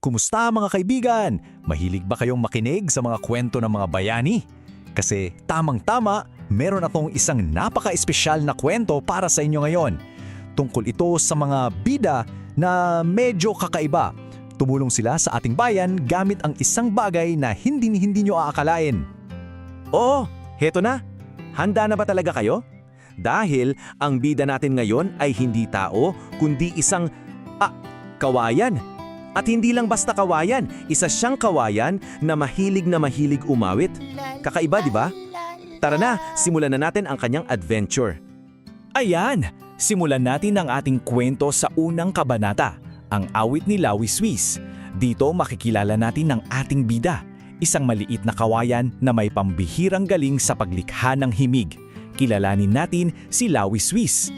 Kumusta mga kaibigan? Mahilig ba kayong makinig sa mga kwento ng mga bayani? Kasi tamang-tama, meron akong isang napaka-espesyal na kwento para sa inyo ngayon. Tungkol ito sa mga bida na medyo kakaiba. Tumulong sila sa ating bayan gamit ang isang bagay na hindi-hindi nyo aakalain. Oo, heto na. Handa na ba talaga kayo? Dahil ang bida natin ngayon ay hindi tao, kundi isang, ah, kawayan. At hindi lang basta kawayan, isa siyang kawayan na mahilig na mahilig umawit. Kakaiba, di ba? Tara na, simulan na natin ang kanyang adventure. Ayan! Simulan natin ang ating kwento sa unang kabanata, ang awit ni Lawi Swiss. Dito makikilala natin ang ating bida, isang maliit na kawayan na may pambihirang galing sa paglikha ng himig. Kilalanin natin si Lawi Swiss.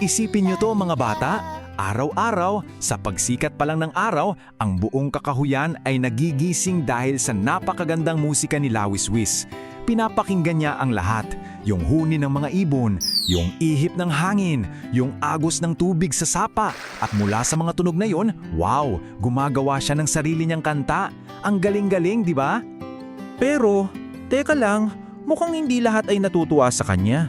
Isipin niyo to mga bata, araw-araw, sa pagsikat pa lang ng araw, ang buong kakahuyan ay nagigising dahil sa napakagandang musika ni Lawi Swiss. Pinapakinggan niya ang lahat, yung huni ng mga ibon, yung ihip ng hangin, yung agos ng tubig sa sapa, at mula sa mga tunog na yon, wow, gumagawa siya ng sarili niyang kanta. Ang galing-galing, di ba? Pero, teka lang, mukhang hindi lahat ay natutuwa sa kanya.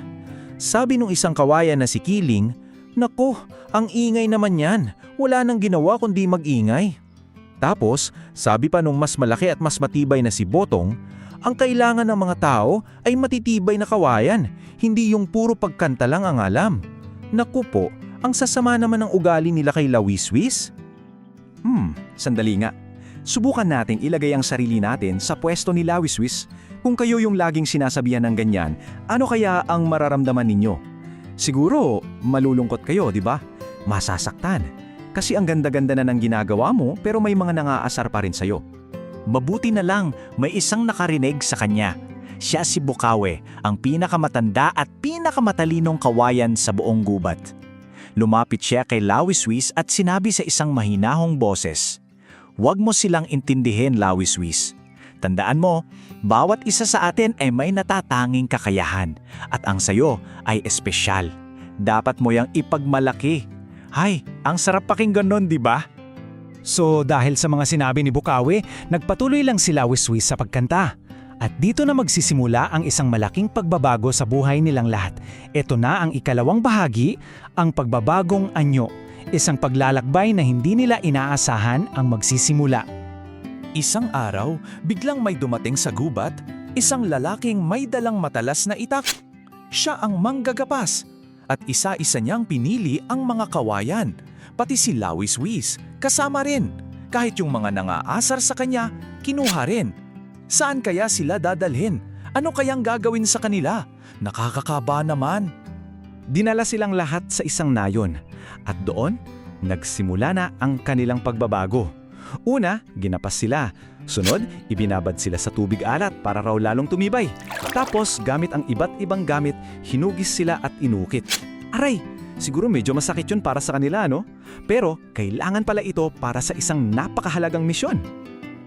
Sabi nung isang kawayan na si Kiling, Nako, ang ingay naman yan. Wala nang ginawa kundi mag-ingay. Tapos, sabi pa nung mas malaki at mas matibay na si Botong, ang kailangan ng mga tao ay matitibay na kawayan, hindi yung puro pagkanta lang ang alam. Naku po, ang sasama naman ng ugali nila kay Lawiswis. Hmm, sandali nga. Subukan nating ilagay ang sarili natin sa pwesto ni Lawiswis. Kung kayo yung laging sinasabihan ng ganyan, ano kaya ang mararamdaman ninyo? Siguro, malulungkot kayo, di ba? Masasaktan. Kasi ang ganda-ganda na ng ginagawa mo pero may mga nangaasar pa rin sa'yo. Mabuti na lang may isang nakarinig sa kanya. Siya si Bukawe, ang pinakamatanda at pinakamatalinong kawayan sa buong gubat. Lumapit siya kay Lawiswis at sinabi sa isang mahinahong boses, Huwag mo silang intindihin, Lawiswis. Tandaan mo, bawat isa sa atin ay may natatanging kakayahan at ang sayo ay espesyal. Dapat mo yang ipagmalaki. Hay, ang sarap pakinggan nun, di ba? So dahil sa mga sinabi ni Bukawi, nagpatuloy lang sila wiswis sa pagkanta. At dito na magsisimula ang isang malaking pagbabago sa buhay nilang lahat. Ito na ang ikalawang bahagi, ang pagbabagong anyo. Isang paglalakbay na hindi nila inaasahan ang magsisimula. Isang araw, biglang may dumating sa gubat, isang lalaking may dalang matalas na itak. Siya ang manggagapas at isa-isa niyang pinili ang mga kawayan. Pati si Lawis Wiz, kasama rin. Kahit yung mga nangaasar sa kanya, kinuha rin. Saan kaya sila dadalhin? Ano kayang gagawin sa kanila? Nakakakaba naman. Dinala silang lahat sa isang nayon. At doon, nagsimula na ang kanilang pagbabago. Una, ginapas sila. Sunod, ibinabad sila sa tubig alat para raw lalong tumibay. Tapos, gamit ang iba't ibang gamit, hinugis sila at inukit. Aray, siguro medyo masakit yun para sa kanila, no? Pero, kailangan pala ito para sa isang napakahalagang misyon.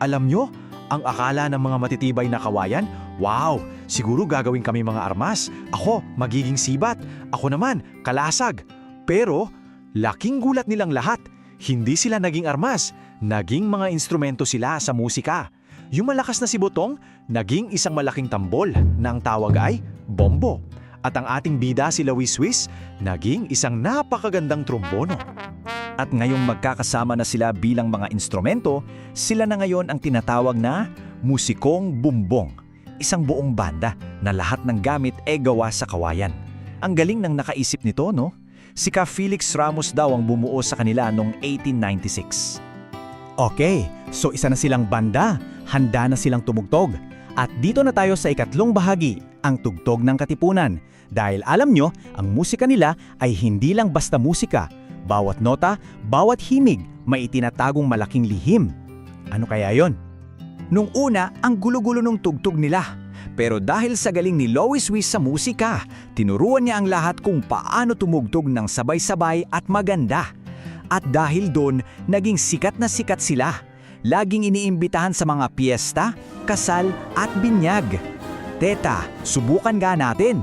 Alam nyo, ang akala ng mga matitibay na kawayan, wow, siguro gagawin kami mga armas. Ako, magiging sibat. Ako naman, kalasag. Pero, laking gulat nilang lahat. Hindi sila naging armas, naging mga instrumento sila sa musika. Yung malakas na si Butong, naging isang malaking tambol na ang tawag ay bombo. At ang ating bida si Lawiswis, naging isang napakagandang trombono. At ngayong magkakasama na sila bilang mga instrumento, sila na ngayon ang tinatawag na musikong bumbong. Isang buong banda na lahat ng gamit ay gawa sa kawayan. Ang galing ng nakaisip nito, no? Si Ka Felix Ramos daw ang bumuo sa kanila noong 1896. Okay, so isa na silang banda, handa na silang tumugtog. At dito na tayo sa ikatlong bahagi, ang tugtog ng katipunan. Dahil alam nyo, ang musika nila ay hindi lang basta musika. Bawat nota, bawat himig, may itinatagong malaking lihim. Ano kaya yon? Nung una, ang gulo-gulo ng tugtog nila. Pero dahil sa galing ni Lois Wiss sa musika, tinuruan niya ang lahat kung paano tumugtog ng sabay-sabay at maganda. At dahil doon, naging sikat na sikat sila. Laging iniimbitahan sa mga piyesta, kasal at binyag. Teta, subukan nga natin.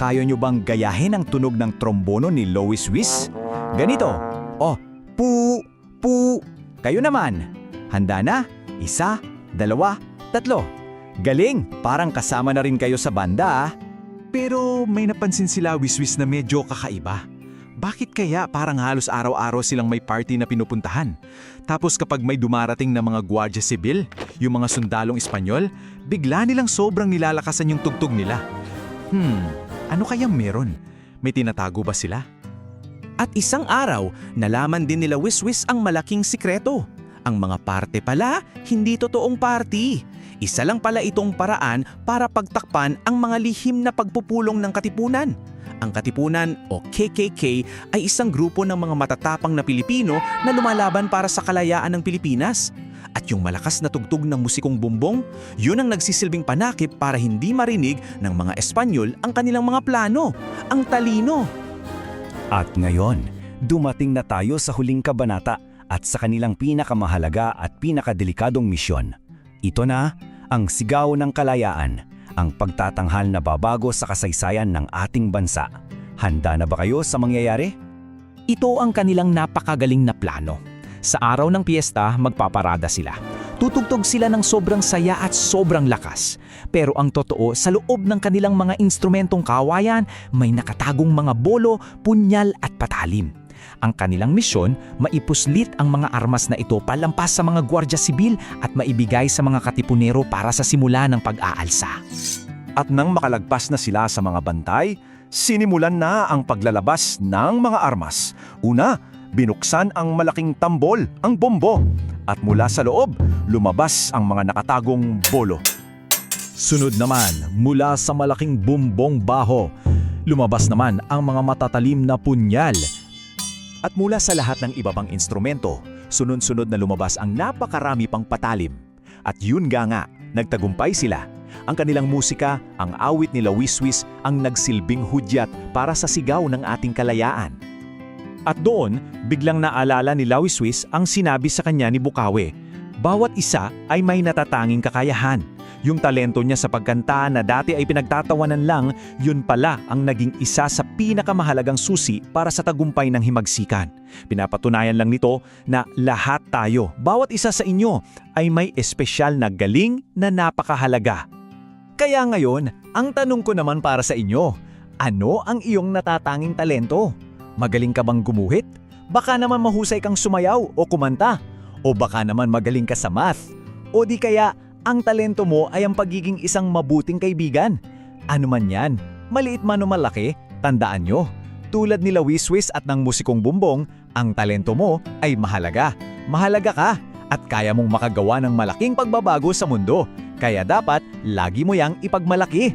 Kaya nyo bang gayahin ang tunog ng trombono ni Lois Wiss? Ganito. Oh, pu, pu. Kayo naman. Handa na? Isa, dalawa, tatlo. Galing! Parang kasama na rin kayo sa banda ah. Pero may napansin sila wiswis na medyo kakaiba. Bakit kaya parang halos araw-araw silang may party na pinupuntahan? Tapos kapag may dumarating na mga gwardiya sibil, yung mga sundalong Espanyol, bigla nilang sobrang nilalakasan yung tugtog nila. Hmm, ano kayang meron? May tinatago ba sila? At isang araw, nalaman din nila Wiswis ang malaking sikreto. Ang mga parte pala, hindi totoong party. Isa lang pala itong paraan para pagtakpan ang mga lihim na pagpupulong ng katipunan. Ang Katipunan o KKK ay isang grupo ng mga matatapang na Pilipino na lumalaban para sa kalayaan ng Pilipinas. At yung malakas na tugtog ng musikong bumbong, yun ang nagsisilbing panakip para hindi marinig ng mga Espanyol ang kanilang mga plano. Ang talino! At ngayon, dumating na tayo sa huling kabanata at sa kanilang pinakamahalaga at pinakadelikadong misyon. Ito na ang sigaw ng kalayaan, ang pagtatanghal na babago sa kasaysayan ng ating bansa. Handa na ba kayo sa mangyayari? Ito ang kanilang napakagaling na plano. Sa araw ng piyesta, magpaparada sila. Tutugtog sila ng sobrang saya at sobrang lakas. Pero ang totoo, sa loob ng kanilang mga instrumentong kawayan, may nakatagong mga bolo, punyal at patalim. Ang kanilang misyon, maipuslit ang mga armas na ito palampas sa mga gwardya sibil at maibigay sa mga katipunero para sa simula ng pag-aalsa. At nang makalagpas na sila sa mga bantay, sinimulan na ang paglalabas ng mga armas. Una, binuksan ang malaking tambol, ang bombo. At mula sa loob, lumabas ang mga nakatagong bolo. Sunod naman, mula sa malaking bumbong baho, lumabas naman ang mga matatalim na punyal. At mula sa lahat ng iba pang instrumento, sunod-sunod na lumabas ang napakarami pang patalim. At yun nga nga, nagtagumpay sila. Ang kanilang musika, ang awit nila Wiswis ang nagsilbing hudyat para sa sigaw ng ating kalayaan. At doon, biglang naalala ni Wiswis ang sinabi sa kanya ni Bukawe. Bawat isa ay may natatanging kakayahan. Yung talento niya sa pagkanta na dati ay pinagtatawanan lang, yun pala ang naging isa sa pinakamahalagang susi para sa tagumpay ng himagsikan. Pinapatunayan lang nito na lahat tayo, bawat isa sa inyo, ay may espesyal na galing na napakahalaga. Kaya ngayon, ang tanong ko naman para sa inyo, ano ang iyong natatanging talento? Magaling ka bang gumuhit? Baka naman mahusay kang sumayaw o kumanta? O baka naman magaling ka sa math? O di kaya ang talento mo ay ang pagiging isang mabuting kaibigan? Ano man yan, maliit man o malaki, tandaan nyo. Tulad nila Wiswis at ng musikong bumbong, ang talento mo ay mahalaga. Mahalaga ka at kaya mong makagawa ng malaking pagbabago sa mundo. Kaya dapat lagi mo yang ipagmalaki.